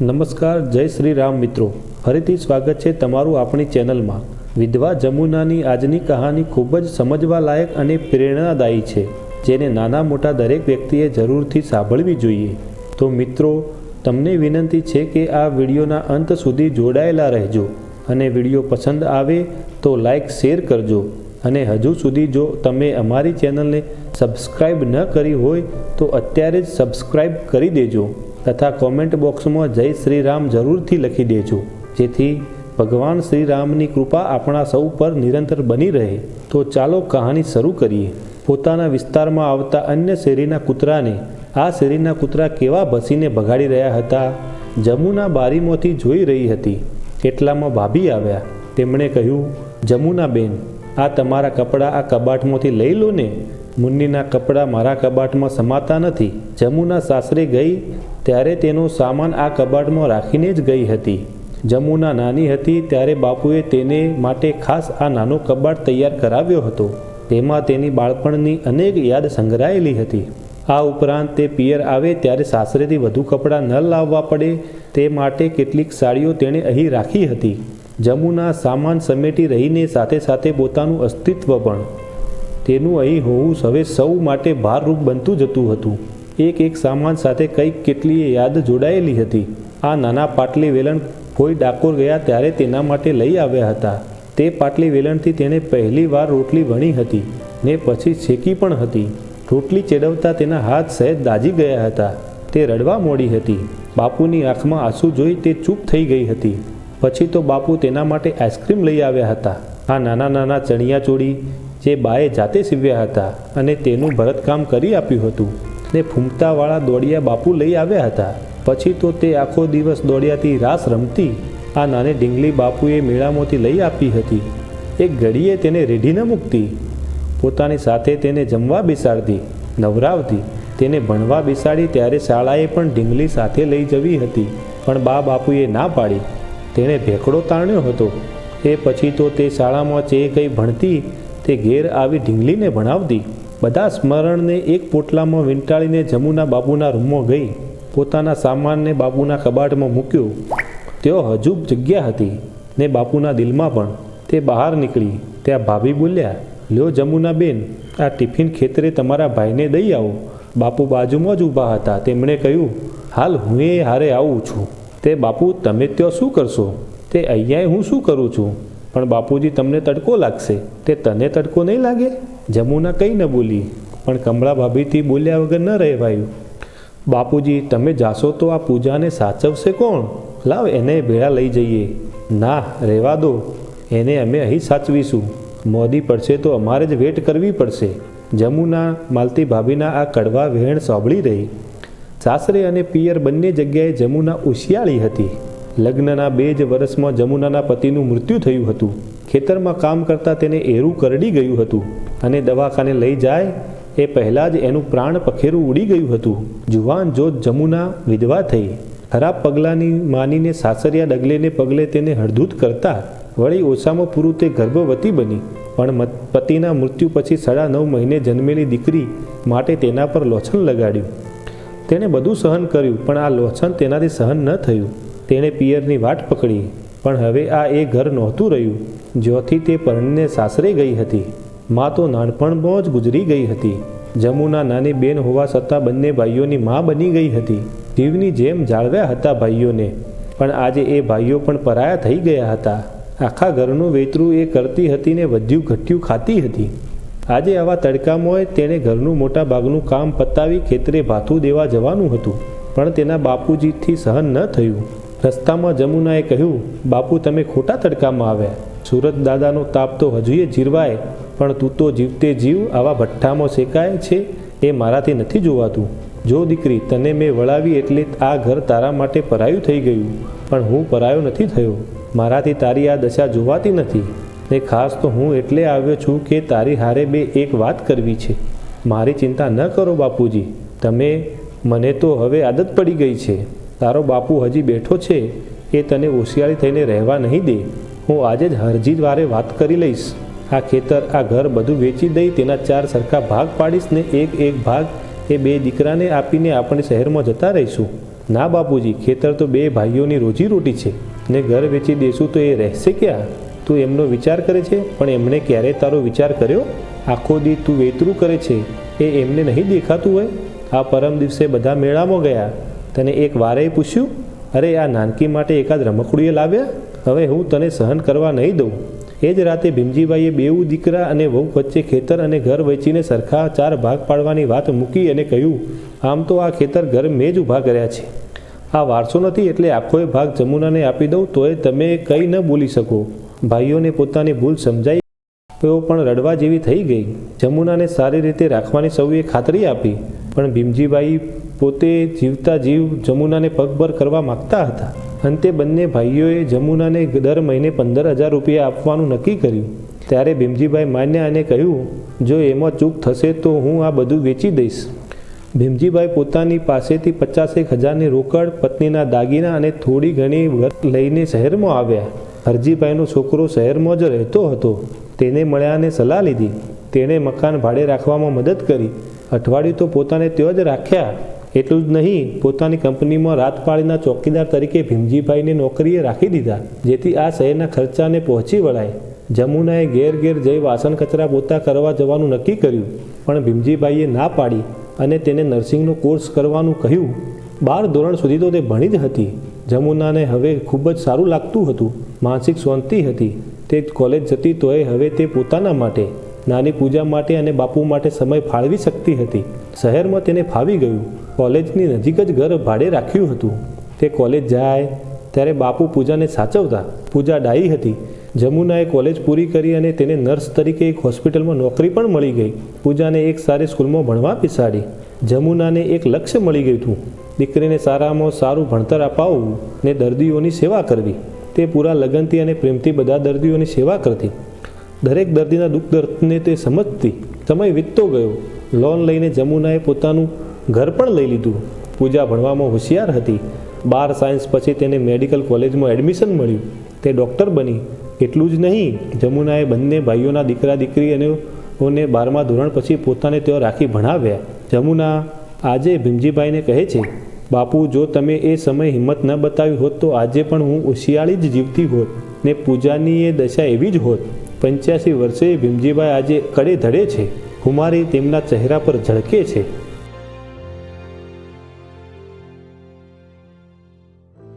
નમસ્કાર, જય શ્રી રામ મિત્રો. ફરીથી સ્વાગત છે તમારું આપણી ચેનલમાં. વિધવા જમુનાની આજની કહાની ખૂબ જ સમજવા લાયક અને પ્રેરણાદાયી છે, જેને નાના મોટા દરેક વ્યક્તિએ જરૂરથી સાંભળવી જોઈએ. તો મિત્રો, તમને વિનંતી છે કે આ વિડીયોના અંત સુધી જોડાયેલા રહેજો અને વીડિયો પસંદ આવે તો લાઈક, શેર કરજો અને હજુ સુધી જો તમે અમારી ચેનલને સબસ્ક્રાઈબ ન કરી હોય તો અત્યારે જ સબસ્ક્રાઈબ કરી દેજો. તથા કોમેન્ટ બોક્સમાં જય શ્રી રામ જરૂરથી લખી દેજો. જેથી ભગવાન શ્રી રામની કૃપા આપણા સૌ પર નિરંતર બની રહે. તો ચાલો કહાની શરૂ કરીએ. પોતાના વિસ્તારમાં આવતા અન્ય શેરીના કૂતરાને, આ શેરીના કૂતરા કેવા ભસીને ભગાડી રહ્યા હતા, જમુના બારીમાંથી જોઈ રહી હતી. એટલામાં ભાભી આવ્યા. તેમણે કહ્યું જમુના બેન આ તમારા કપડાં આ કબાટમાંથી લઈ લો ને. મુન્નીના કપડાં મારા કબાટમાં સમાતા નથી. જમુના સાસરે ગઈ ત્યારે તેનો સામાન આ કબાટમાં રાખીને જ ગઈ હતી. જમુના નાની હતી ત્યારે બાપુએ તેને માટે ખાસ આ નાનો કબાટ તૈયાર કરાવ્યો હતો. તેમાં તેની બાળપણની અનેક યાદ સંગ્રહાયેલી હતી. આ ઉપરાંત તે પિયર આવે ત્યારે સાસરેથી વધુ કપડાં ન લાવવા પડે તે માટે કેટલીક સાડીઓ તેણે અહીં રાખી હતી. જમુના સામાન સમેટી રહીને સાથે સાથે પોતાનું અસ્તિત્વ પણ તેનું અહીં હોવું હવે સૌ માટે ભારરૂપ બનતું જતું હતું. એક એક સામાન સાથે કંઈક કેટલીય યાદ જોડાયેલી હતી. આ નાના પાટલી વેલણ કોઈ ડાકોર ગયા ત્યારે તેના માટે લઈ આવ્યા હતા. તે પાટલી વેલણથી તેણે પહેલી વાર રોટલી વણી હતી ને પછી શેકી પણ હતી. રોટલી ચેડવતા તેના હાથ સહેજ દાજી ગયા હતા. તે રડવા મોડી હતી. બાપુની આંખમાં આંસુ જોઈ તે ચૂપ થઈ ગઈ હતી. પછી તો બાપુ તેના માટે આઈસ્ક્રીમ લઈ આવ્યા હતા. આ નાના નાના ચણિયા ચોળી જે બાએ જાતે સીવ્યા હતા અને તેનું ભરતકામ કરી આપ્યું હતું. ને ફૂમતાવાળા દોડિયા બાપુ લઈ આવ્યા હતા. પછી તો તે આખો દિવસ દોડિયાથી રાસ રમતી, આ નાની ઢીંગલી બાપુએ મેળામાંથી લઈ આપી હતી. એક ઘડીએ તેને રેઢી ન મૂકતી. પોતાની સાથે તેને જમવા બેસાડતી, નવરાવતી. તેને ભણવા બેસાડી ત્યારે શાળાએ પણ ઢીંગલી સાથે લઈ જવી હતી, પણ બા બાપુએ ના પાડી. તેણે ભેકડો તાણ્યો હતો. એ પછી તો તે શાળામાં જે કંઈ ભણતી તે ઘેર આવી ઢીંગલીને ભણાવતી, બધા સ્મરણને એક પોટલામાં વીંટાળીને જમુના બાબુના રૂમમાં ગઈ, પોતાના સામાનને બાપુના કબાટમાં મૂક્યો. તેઓ હજુ જગ્યા હતી ને બાપુના દિલમાં પણ તે બહાર નીકળી, ત્યાં ભાભી બોલ્યા, લ્યો જમુના બેન, આ ટિફિન ખેતરે તમારા ભાઈને દઈ આવો. બાપુ બાજુમાં જ ઊભા હતા. તેમણે કહ્યું, હાલ હું એ હારે આવું છું. તે બાપુ, તમે ત્યાં શું કરશો? તે અહીંયા હું શું કરું છું? પણ બાપુજી તમને તડકો લાગશે. તે તને તડકો નહીં લાગે? જમુના કંઈ ન બોલી. પણ કમળા ભાભીથી બોલ્યા વગર ન રહેવાયું. બાપુજી, તમે જાશો તો આ પૂજાને સાચવશે કોણ? લાવ એને ભેળા લઈ જઈએ. ના, રહેવા દો. એને અમે અહીં સાચવીશું. મોદી પડશે તો અમારે જ વેટ કરવી પડશે. જમુના માલતી ભાભીના આ કડવા વહેણ સાંભળી રહી. સાસરે અને પિયર બંને જગ્યાએ જમુના ઉશિયાળી હતી. લગ્નના બે જ વર્ષમાં જમુનાના પતિનું મૃત્યુ થયું હતું. ખેતરમાં કામ કરતાં તેને એરું કરડી ગયું હતું અને દવાખાને લઈ જાય એ પહેલાં જ એનું પ્રાણ પખેરું ઉડી ગયું હતું. જુવાન જોત જમુના વિધવા થઈ. ખરાબ પગલાંની માનીને સાસરિયા ડગલેને પગલે તેને હળધૂત કરતા. વળી ઓછામાં પૂરું તે ગર્ભવતી બની. પણ પતિના મૃત્યુ પછી સાડા નવ મહિને જન્મેલી દીકરી માટે તેના પર લોછન લગાડ્યું. તેણે બધું સહન કર્યું, પણ આ લોછન તેનાથી સહન ન થયું. તેણે પિયરની વાટ પકડી, પણ હવે આ એ ઘર નહોતું રહ્યું, જ્યોથી તે પરણીને સાસરે ગઈ હતી. મા તો નાનપણમાં જ ગુજરી ગઈ હતી. જમુના નાની બેન હોવા છતાં બંને ભાઈઓની મા બની ગઈ હતી. જીવની જેમ જાળવ્યા હતા ભાઈઓને, પણ આજે એ ભાઈઓ પણ પરાયા થઈ ગયા હતા. આખા ઘરનું વેતરું એ કરતી હતી ને વધ્યું ઘટ્યું ખાતી હતી. આજે આવા તડકામાં તેણે ઘરનું મોટા ભાગનું કામ પતાવી ખેતરે ભાથું દેવા જવાનું હતું, પણ તેના બાપુજીથી સહન ન થયું. રસ્તામાં જમુનાએ કહ્યું, બાપુ, તમે ખોટા તડકામાં આવ્યા. સુરત દાદાનો તાપ તો હજુએ જીરવાય, પણ તું તો જીવતે જીવ આવા ભઠ્ઠામાં શેકાય છે એ મારાથી નથી જોવાતું. જો દીકરી, તને મેં વળાવી એટલે આ ઘર તારા માટે પરાયું થઈ ગયું. પણ હું પરાયો નથી થયો. મારાથી તારી આ દશા જોવાતી નથી. ને ખાસ તો હું એટલે આવ્યો છું કે તારી હારે બે એક વાત કરવી છે. મારી ચિંતા ન કરો બાપુજી. તમે, મને તો હવે આદત પડી ગઈ છે. તારો બાપુ હજી બેઠો છે એ તને હોશિયારી થઈને રહેવા નહીં દે. હું આજે જ હરજી વારે વાત કરી લઈશ. આ ખેતર, આ ઘર બધું વેચી દઈ તેના ચાર સરખા ભાગ પાડીશ ને એક એક ભાગ એ બે દીકરાને આપીને આપણે શહેરમાં જતા રહીશું. ના બાપુજી, ખેતર તો બે ભાઈઓની રોજીરોટી છે. ને ઘર વેચી દેશું તો એ રહેશે ક્યાં? તું એમનો વિચાર કરે છે? પણ એમણે ક્યારે તારો વિચાર કર્યો? આખો દી તું વેતરું કરે છે. એ એમને નહીં દેખાતું હોય? આ પરમ દિવસે બધા મેળામાં ગયા. તને એક વારે પૂછ્યું? અરે, આ નાનકી માટે એકાદ રમકડું લાવ્યા? હવે હું તને સહન કરવા નહીં દઉં. એ જ રાતે ભીમજીભાઈએ બેઉ દીકરા અને વહુ વચ્ચે ખેતર અને ઘર વેચીને સરખા ચાર ભાગ પાડવાની વાત મૂકી અને કહ્યું, આમ તો આ ખેતર ઘર મેં જ ઊભા કર્યા છે. આ વારસો નથી એટલે આખોય ભાગ જમુનાને આપી દઉં, તોય તમે કંઈ ન બોલી શકો. ભાઈઓને પોતાની ભૂલ સમજાઈ તેઓ પણ રડવા જેવી થઈ ગઈ. જમુનાને સારી રીતે રાખવાની સૌએ ખાતરી આપી, પણ ભીમજીભાઈ પોતે જીવતા જીવ જમુનાને પગભર કરવા માગતા હતા. અંતે બંને ભાઈઓએ જમુનાને દર મહિને પંદર હજાર રૂપિયા આપવાનું નક્કી કર્યું. ત્યારે ભીમજીભાઈ માન્યા અને કહ્યું, જો એમાં ચૂક થશે તો હું આ બધું વેચી દઈશ. ભીમજીભાઈ પોતાની પાસેથી પચાસેક હજારની રોકડ, પત્નીના દાગીના અને થોડી ઘણી લઈને શહેરમાં આવ્યા. હરજીભાઈનો છોકરો શહેરમાં જ રહેતો હતો. તેને મળ્યા અને સલાહ લીધી. તેણે મકાન ભાડે રાખવામાં મદદ કરી. અઠવાડિયું તો પોતાને ત્યાં જ રાખ્યા. એટલું જ નહીં, પોતાની કંપનીમાં રાતપાળીના ચોકીદાર તરીકે ભીમજીભાઈને નોકરીએ રાખી દીધા, જેથી આ શહેરના ખર્ચાને પહોંચી વળાય. જમુનાએ ઘેર ઘેર જઈ વાસણ કચરા પોતા કરવા જવાનું નક્કી કર્યું, પણ ભીમજીભાઈએ ના પાડી અને તેને નર્સિંગનો કોર્સ કરવાનું કહ્યું. બાર ધોરણ સુધી તો તે ભણી જ હતી. જમુનાને હવે ખૂબ જ સારું લાગતું હતું, માનસિક શાંતિ હતી. તે કોલેજ જતી તોય હવે તે પોતાના માટે, નાની પૂજા માટે અને બાપુ માટે સમય ફાળવી શકતી હતી. શહેરમાં તેને ફાવી ગયું. કોલેજની નજીક જ ઘર ભાડે રાખ્યું હતું. તે કોલેજ જાય, ત્યારે બાપુ પૂજાને સાચવતા. પૂજા ડાઈ હતી. જમુનાએ કોલેજ પૂરી કરી અને તેને નર્સ તરીકે એક હોસ્પિટલમાં નોકરી પણ મળી ગઈ. પૂજાને એક સારી સ્કૂલમાં ભણવા પીસાડી જમુનાને એક લક્ષ્ય મળી ગયું હતું. દીકરીને સારામાં સારું ભણતર અપાવવું ને દર્દીઓની સેવા કરવી. તે પૂરા લગનથી અને પ્રેમથી બધા દર્દીઓની સેવા કરતી. દરેક દર્દીના દુઃખ દર્દને તે સમજતી. સમય વીતતો ગયો. લોન લઈને જમુનાએ પોતાનું ઘર પણ લઈ લીધું. પૂજા ભણવામાં હોશિયાર હતી. બાર સાયન્સ પછી તેને મેડિકલ કોલેજમાં એડમિશન મળ્યું. તે ડૉક્ટર બની. એટલું જ નહીં, જમુનાએ બંને ભાઈઓના દીકરા દીકરી અને ઓને બારમા ધોરણ પછી પોતાને તેઓ રાખી ભણાવ્યા. જમુના આજે ભીમજીભાઈને કહે છે, બાપુ, જો તમે એ સમય હિંમત ન બતાવી હોત તો આજે પણ હું હોશિયાળી જ જીવતી હોત ને પૂજાની એ દશા એવી જ હોત. પંચ્યાસી વર્ષે ભીમજીભાઈ આજે કડે ધડે છે. ખુમારી તેમના ચહેરા પર ઝળકે છે.